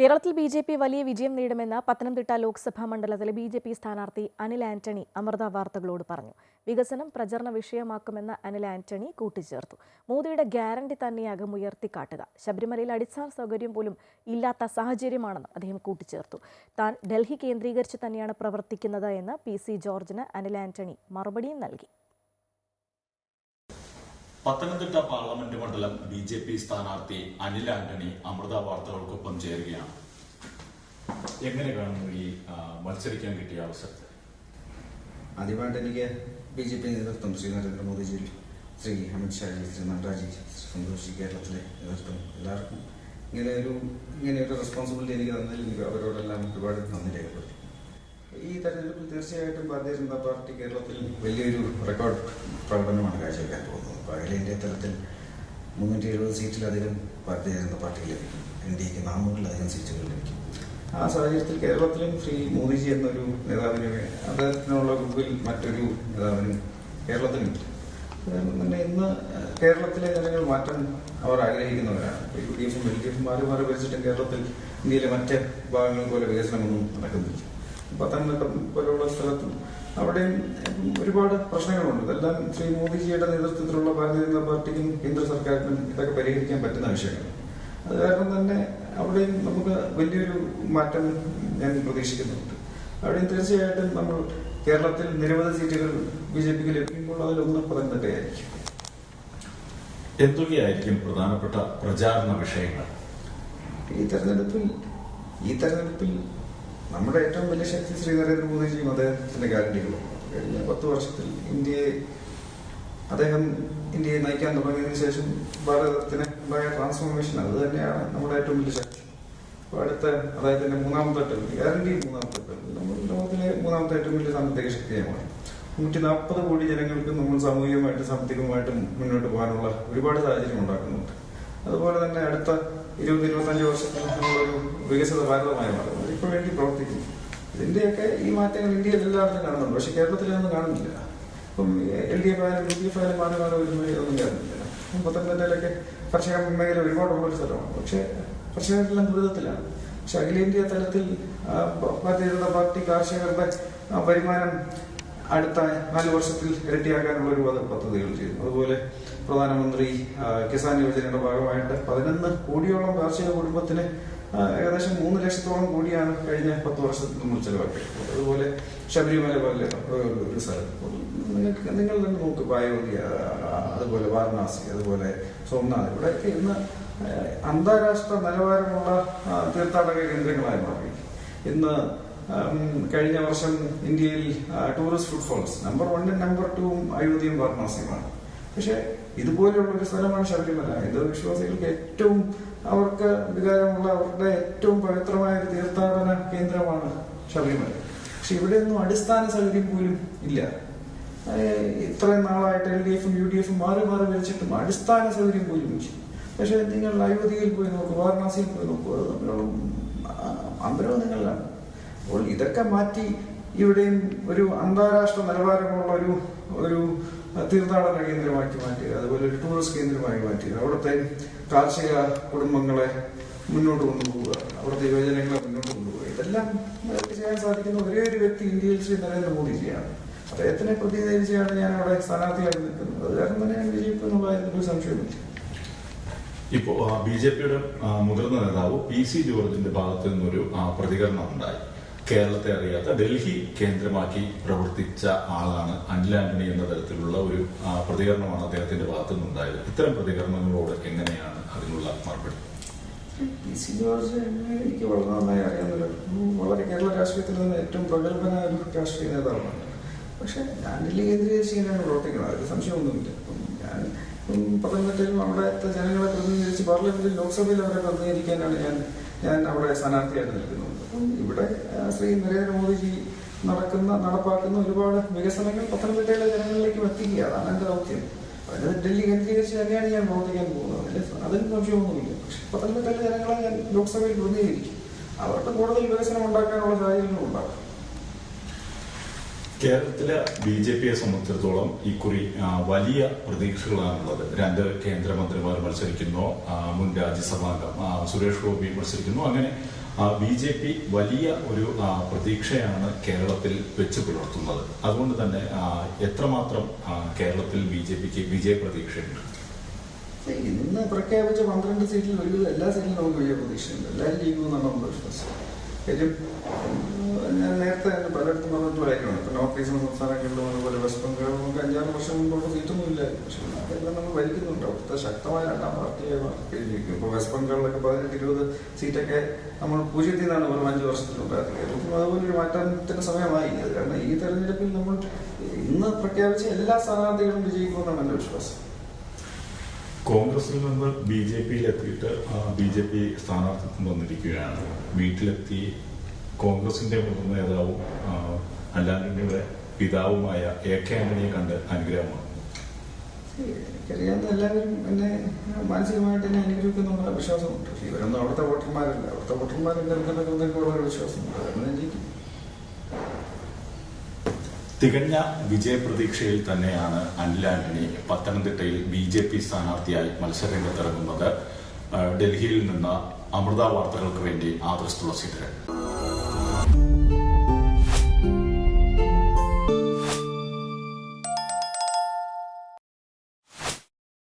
കേരളത്തിൽ B J P വലിയ വിജയം നേടുമെന്ന് പത്തനംതിട്ട ലോക്സഭാ മണ്ഡലത്തിലെ ബി ജെ പി സ്ഥാനാർത്ഥി അനിൽ ആന്റണി അമൃത വാർത്തകളോട് പറഞ്ഞു. വികസനം പ്രചരണ വിഷയമാക്കുമെന്ന് അനിൽ ആന്റണി കൂട്ടിച്ചേർത്തു. മോദിയുടെ ഗ്യാരണ്ടി തന്നെയാകും ഉയർത്തിക്കാട്ടുക. ശബരിമലയിൽ അടിസ്ഥാന സൗകര്യം പോലും ഇല്ലാത്ത സാഹചര്യമാണെന്ന് അദ്ദേഹം കൂട്ടിച്ചേർത്തു. താൻ ഡൽഹി കേന്ദ്രീകരിച്ച് തന്നെയാണ് പ്രവർത്തിക്കുന്നത് എന്ന് പി സി ജോർജിന് അനിൽ ആന്റണി മറുപടിയും നൽകി. പത്തനംതിട്ട പാർലമെന്റ് മണ്ഡലം ബി ജെ പി സ്ഥാനാർത്ഥി അനിൽ ആന്റണി അമൃത വാർത്തകൾക്കൊപ്പം ചേരുകയാണ്. എങ്ങനെ കാണുന്നു ഈ മത്സരിക്കാൻ കിട്ടിയ അവസരത്തെ? ആദ്യമായിട്ട് എനിക്ക് ബി ജെ പി നേതൃത്വം ശ്രീ നരേന്ദ്രമോദിജി ശ്രീ അമിത്ഷാജി ശ്രീ നഡ്ഡാജി ശ്രീ കേരളത്തിലെ നേതൃത്വം എല്ലാവർക്കും ഇങ്ങനെ ഒരു ഇങ്ങനെ ഒരു റെസ്പോൺസിബിലിറ്റി എനിക്ക് തന്നതിൽ എനിക്ക് അവരോടെല്ലാം ഒരുപാട് നന്ദി രേഖപ്പെടുത്തി ഈ തെരഞ്ഞെടുപ്പിൽ തീർച്ചയായിട്ടും ഭാരതീയ ജനതാ പാർട്ടി കേരളത്തിൽ വലിയൊരു റെക്കോർഡ് പ്രകടനമാണ് കാഴ്ചവെക്കാൻ പോകുന്നത്. അപ്പോൾ അഖിലേന്ത്യാ തലത്തിൽ മുന്നൂറ്റി എഴുപത് സീറ്റിലധികം ഭാരതീയ ജനതാ പാർട്ടിക്ക് ലഭിക്കും. എൻ ഡി എക്ക് നാനൂറിലധികം സീറ്റുകൾ ലഭിക്കും. ആ സാഹചര്യത്തിൽ കേരളത്തിലും ശ്രീ മോദിജി എന്നൊരു നേതാവിന് അദ്ദേഹത്തിനുള്ള മുമ്പിൽ മറ്റൊരു നേതാവിനും കേരളത്തിനുമില്ല അതുകൊണ്ട് തന്നെ ഇന്ന് കേരളത്തിലെ ജനങ്ങൾ മാറ്റം അവർ ആഗ്രഹിക്കുന്നവരാണ്. യു ഡി എഫും എൽ ഡി എഫും മാറി മാറി ഭരിച്ചിട്ടും കേരളത്തിൽ ഇന്ത്യയിലെ മറ്റ് ഭാഗങ്ങൾ പോലെ വികസനമൊന്നും നടക്കുന്നില്ല. പത്തനംതിട്ട പോലുള്ള സ്ഥലത്തും അവിടെയും ഒരുപാട് പ്രശ്നങ്ങളുണ്ട്. ഇതെല്ലാം ശ്രീ മോദിജിയുടെ നേതൃത്വത്തിലുള്ള ഭാരതീയ ജനതാ പാർട്ടിക്കും കേന്ദ്ര സർക്കാരിനും ഇതൊക്കെ പരിഹരിക്കാൻ പറ്റുന്ന വിഷയങ്ങൾ. അത് കാരണം തന്നെ അവിടെയും നമുക്ക് വലിയൊരു മാറ്റം ഞാൻ പ്രതീക്ഷിക്കുന്നുണ്ട്. അവിടെയും തീർച്ചയായിട്ടും നമ്മൾ കേരളത്തിൽ നിരവധി സീറ്റുകൾ ബി ജെ പിക്ക് ലഭിക്കുമ്പോൾ അതിലൊന്ന് പത്തനംതിട്ടയായിരിക്കും. എന്തൊക്കെയായിരിക്കും പ്രധാനപ്പെട്ട പ്രചാരണ വിഷയങ്ങൾ? ഈ തെരഞ്ഞെടുപ്പിൽ ഈ തെരഞ്ഞെടുപ്പിൽ നമ്മുടെ ഏറ്റവും വലിയ ശക്തി ശ്രീ നരേന്ദ്രമോദിജിയും അദ്ദേഹത്തിന്റെ ഗ്യാരണ്ടികളും. കഴിഞ്ഞ പത്ത് വർഷത്തിൽ ഇന്ത്യയെ അദ്ദേഹം ഇന്ത്യയെ നയിക്കാൻ തുടങ്ങിയതിനു ശേഷം ഭാരതത്തിന് ഉണ്ടായ ട്രാൻസ്ഫോർമേഷൻ അത് തന്നെയാണ് നമ്മുടെ ഏറ്റവും വലിയ ശക്തി. അപ്പോൾ അടുത്ത അദ്ദേഹത്തിന്റെ മൂന്നാമത്തെ ടേം ഗ്യാരണ്ടി മൂന്നാമത്തെ ടേം നമ്മൾ ലോകത്തിലെ മൂന്നാമത്തെ ഏറ്റവും വലിയ സാമ്പത്തിക ശക്തിയാണ് നൂറ്റി നാൽപ്പത് കോടി ജനങ്ങൾക്ക് നമ്മൾ സാമൂഹികമായിട്ടും സാമ്പത്തികമായിട്ടും മുന്നോട്ട് പോകാനുള്ള ഒരുപാട് സാഹചര്യം ഉണ്ടാക്കുന്നുണ്ട്. അതുപോലെ തന്നെ അടുത്ത ഇരുപത് ഇരുപത്തഞ്ച് വർഷത്തിൽ നമ്മളൊരു വികസിത ഭാരതമായി മാറുന്നത് ഇപ്പോൾ വേണ്ടി പ്രവർത്തിക്കുന്നു. ഇതിന്റെയൊക്കെ ഈ മാറ്റങ്ങൾ ഇന്ത്യയിൽ എല്ലായിടത്തും കാണുന്നുണ്ട്. പക്ഷെ കേരളത്തിലൊന്നും കാണുന്നില്ല. ഇപ്പം എൽ ഡി എഫ് ആയാലും യു ഡി എഫ് ആയാലും മാറി മാറി വരുമ്പോൾ ഇതൊന്നും കാണുന്നില്ല. പത്തനംതിട്ടയിലൊക്കെ കർഷക മേഖല ഒരുപാട് ഉള്ള ഒരു സ്ഥലമാണ്. പക്ഷെ കർഷകരെല്ലാം ദുരിതത്തിലാണ്. പക്ഷെ അഖിലേന്ത്യാ തലത്തിൽ ഭാരതീയ ജനതാ പാർട്ടി കാർഷികരുടെ വരുമാനം അടുത്ത നാല് വർഷത്തിൽ ഇരട്ടിയാക്കാനുള്ള ഒരു പദ്ധതികൾ ചെയ്തു അതുപോലെ പ്രധാനമന്ത്രി കിസാൻ യോജനയുടെ ഭാഗമായിട്ട് പതിനൊന്ന് കോടിയോളം കാർഷിക കുടുംബത്തിന് ഏകദേശം മൂന്ന് ലക്ഷത്തോളം കൂടിയാണ് കഴിഞ്ഞ പത്ത് വർഷത്തിൽ നമ്മൾ ചെലവാക്കിയത്. അതുപോലെ ശബരിമല പോലെ ഒരു സ്ഥലം. നിങ്ങൾക്ക് നിങ്ങൾ തന്നെ നോക്ക് പായോധി അതുപോലെ വാരണാസി അതുപോലെ സോംനാഥ് ഇവിടെയൊക്കെ ഇന്ന് അന്താരാഷ്ട്ര നിലവാരമുള്ള തീർത്ഥാടക കേന്ദ്രങ്ങളായി മാറി ഇന്ന് കഴിഞ്ഞ വർഷം ഇന്ത്യയിൽ ടൂറിസ്റ്റ് ഫുട്ഫോൾസ് നമ്പർ വണ്ണും നമ്പർ ടൂവും അയോധ്യയും വാരണാസിയുമാണ്. പക്ഷെ ഇതുപോലെയുള്ള ഒരു സ്ഥലമാണ് ശബരിമല. ഹിന്ദു വിശ്വാസികൾക്ക് ഏറ്റവും അവർക്ക് വികാരമുള്ള അവരുടെ ഏറ്റവും പവിത്രമായ ഒരു തീർത്ഥാടന കേന്ദ്രമാണ് ശബരിമല. പക്ഷെ ഇവിടെയൊന്നും അടിസ്ഥാന സൗകര്യം പോലും ഇല്ല. ഇത്രയും നാളായിട്ട് എൽ ഡി എഫും യു ഡി എഫും മാറി മാറി വരച്ചിട്ടും അടിസ്ഥാന സൗകര്യം പോലും ഇല്ല. പക്ഷെ നിങ്ങൾ അയോധ്യയിൽ പോയി നോക്കുക വാരണാസിയിൽ പോയി നോക്കുക അന്തരവും നിങ്ങളിലാണ് അപ്പോൾ ഇതൊക്കെ മാറ്റി ഇവിടെയും ഒരു അന്താരാഷ്ട്ര നിലവാരമുള്ള ഒരു ഒരു തീർത്ഥാടന കേന്ദ്രമാക്കി മാറ്റുക അതുപോലെ ഒരു ടൂറിസ്റ്റ് കേന്ദ്രമായി മാറ്റുക അവിടുത്തെ കാർഷിക കുടുംബങ്ങളെ മുന്നോട്ട് കൊണ്ടുപോവുക അവിടുത്തെ യുവജനങ്ങളെ മുന്നോട്ട് കൊണ്ടുപോവുക. ഇതെല്ലാം ചെയ്യാൻ സാധിക്കുന്ന ഒരേ ഒരു വ്യക്തി ഇന്ത്യയിൽ ശ്രീ നരേന്ദ്രമോദിജിയാണ്. അദ്ദേഹത്തിനെ പ്രതിനിധീകരിച്ചാണ് ഞാൻ അവിടെ സ്ഥാനാർത്ഥിയായിട്ട് നിൽക്കുന്നത്. അത് കാരണം തന്നെയാണ് വിജയിക്കുന്നുള്ള കാര്യത്തിൽ ഒരു സംശയമില്ല ഇപ്പോ ബി ജെ പിയുടെ മുതിർന്ന നേതാവ് പി സി ജോർജിന്റെ ഭാഗത്തു നിന്നൊരു പ്രതികരണം ഉണ്ടായി. കേരളത്തെ അറിയാത്ത ഡൽഹി കേന്ദ്രമാക്കി പ്രവർത്തിച്ച ആളാണ് അനിൽ ആന്റണി എന്ന തരത്തിലുള്ള ഒരു പ്രതികരണമാണ് അദ്ദേഹത്തിന്റെ ഭാഗത്തു നിന്നുണ്ടായത് ഇത്തരം പ്രതികരണങ്ങളോട് എങ്ങനെയാണ് അതിനുള്ള മറുപടി? പി സി ജോർജ് എനിക്ക് വളരെ നന്നായി അറിയാമല്ലോ വളരെ കേരള രാഷ്ട്രീയത്തിൽ നിന്ന് ഏറ്റവും പ്രഗത്ഭനായ ഒരു രാഷ്ട്രീയ നേതാവാണ്. പക്ഷെ കേന്ദ്രീകരിച്ച് ഇങ്ങനെയാണ് പ്രവർത്തിക്കുന്നത് അതിൽ സംശയമൊന്നുമില്ല. ഞാൻ പത്തനംതിട്ടയിലും അവിടുത്തെ ജനങ്ങളെ പ്രതിനിധീകരിച്ച് പാർലമെന്റിൽ ലോക്സഭയിൽ അവരെ പ്രതിനിധീകരിക്കാനാണ് ഞാൻ ഞാൻ അവിടെ സ്ഥാനാർത്ഥിയായിട്ട് നിൽക്കുന്നത്. അപ്പം ഇവിടെ ശ്രീ നരേന്ദ്രമോദിജി നടക്കുന്ന നടപ്പാക്കുന്ന ഒരുപാട് വികസനങ്ങൾ പത്തനംതിട്ടയിലെ ജനങ്ങളിലേക്ക് എത്തിക്കുക അതാണ് എന്റെ ദൗത്യം. അതിന് ഡൽഹി കേന്ദ്രീകരിച്ച് തന്നെയാണ് ഞാൻ പ്രവർത്തിക്കാൻ പോകുന്നത്. അതിൽ അതിന് സംശയമൊന്നുമില്ല. പക്ഷെ പത്തനംതിട്ടയിലെ ജനങ്ങളെ ഞാൻ ലോക്സഭയിൽ പ്രതിനിധീകരിക്കും. അവർക്ക് കൂടുതൽ വികസനം ഉണ്ടാക്കാനുള്ള സാഹചര്യങ്ങൾ ഉണ്ടാകും. കേരളത്തിലെ ബി ജെ പിയെ സംബന്ധിച്ചിടത്തോളം ഇക്കുറി വലിയ പ്രതീക്ഷകളാണുള്ളത്. രണ്ട് കേന്ദ്രമന്ത്രിമാർ മത്സരിക്കുന്നു മുൻ രാജ്യസഭാംഗം സുരേഷ് ഗോപി മത്സരിക്കുന്നു. അങ്ങനെ ബി ജെ പി വലിയ ഒരു പ്രതീക്ഷയാണ് കേരളത്തിൽ വെച്ച് പുലർത്തുന്നത്. അതുകൊണ്ട് തന്നെ എത്രമാത്രം കേരളത്തിൽ ബി ജെ പിക്ക് വിജയ പ്രതീക്ഷയുണ്ട്? ഇന്ന് പ്രഖ്യാപിച്ച പന്ത്രണ്ട് സീറ്റിൽ ഒരു എല്ലാ സീറ്റിലും നമുക്ക് വലിയ പ്രതീക്ഷയുണ്ട്. എല്ലാവരും ജയിക്കുമെന്നാണ് നമ്മൾ വിശ്വാസം ഞാൻ നേരത്തെ തന്നെ പലയിടത്തും പറഞ്ഞിട്ടുള്ള കാര്യമാണ് ഇപ്പൊ നോർത്ത് ഈസ്റ്റേൺ സംസ്ഥാനങ്ങളിലും അതുപോലെ വെസ്റ്റ് ബംഗാളിലും നമുക്ക് അഞ്ചാറ് വർഷം മുമ്പുള്ള സീറ്റൊന്നും ഇല്ല പക്ഷെ അതെല്ലാം നമ്മൾ ഭരിക്കുന്നുണ്ട്. അവിടുത്തെ ശക്തമായ രണ്ടാം പാർട്ടിയെ ജയിക്കും ഇപ്പൊ വെസ്റ്റ് ബംഗാളിലൊക്കെ പതിനെട്ട് ഇരുപത് സീറ്റൊക്കെ നമ്മൾ പൂജ്യത്തിൽ നിന്നാണ് വെറും അഞ്ച് വർഷത്തിലുണ്ടായിരുന്നത് കേരളത്തിലും അതുപോലെ ഒരു മാറ്റത്തിന്റെ സമയമായി. അത് കാരണം ഈ തെരഞ്ഞെടുപ്പിൽ നമ്മൾ ഇന്ന് പ്രഖ്യാപിച്ച എല്ലാ സ്ഥാനാർത്ഥികളും വിജയിക്കുമെന്നാണ് എന്റെ വിശ്വാസം. കോൺഗ്രസിൽ നിന്ന് ബി ജെ പിയിൽ എത്തിയിട്ട് ബി ജെ പി സ്ഥാനാർത്ഥിത്വം വന്നിരിക്കുകയാണ്. വീട്ടിലെത്തി കോൺഗ്രസിന്റെ മുതിർന്ന നേതാവും അല്ലാണ്ടിയുടെ പിതാവുമായ എ കെ ആന്റണിയെ കണ്ട് അനുഗ്രഹമാണ്. എനിക്കറിയാവുന്ന എല്ലാവരും എന്നെ മാനസികമായിട്ട് എന്നെ അനുഗ്രഹിക്കുന്നുള്ള വിശ്വാസമുണ്ട്. ഇവരൊന്നും അവിടുത്തെ വോട്ടർമാരല്ല. അവിടുത്തെ നിൽക്കുന്നതൊക്കെ വളരെ വിശ്വാസമുണ്ട്. ഞാൻ ജയിക്കും തികഞ്ഞ വിജയപ്രതീക്ഷയിൽ തന്നെയാണ് അനിൽ ആന്റണി പത്തനംതിട്ടയിൽ ബി ജെ പി സ്ഥാനാർത്ഥിയായി മത്സരരംഗത്തിറങ്ങുന്നത്. ഡൽഹിയിൽ നിന്ന് അമൃത വാർത്തകൾക്ക് വേണ്ടി ആദർശ് തുളസീധരൻ.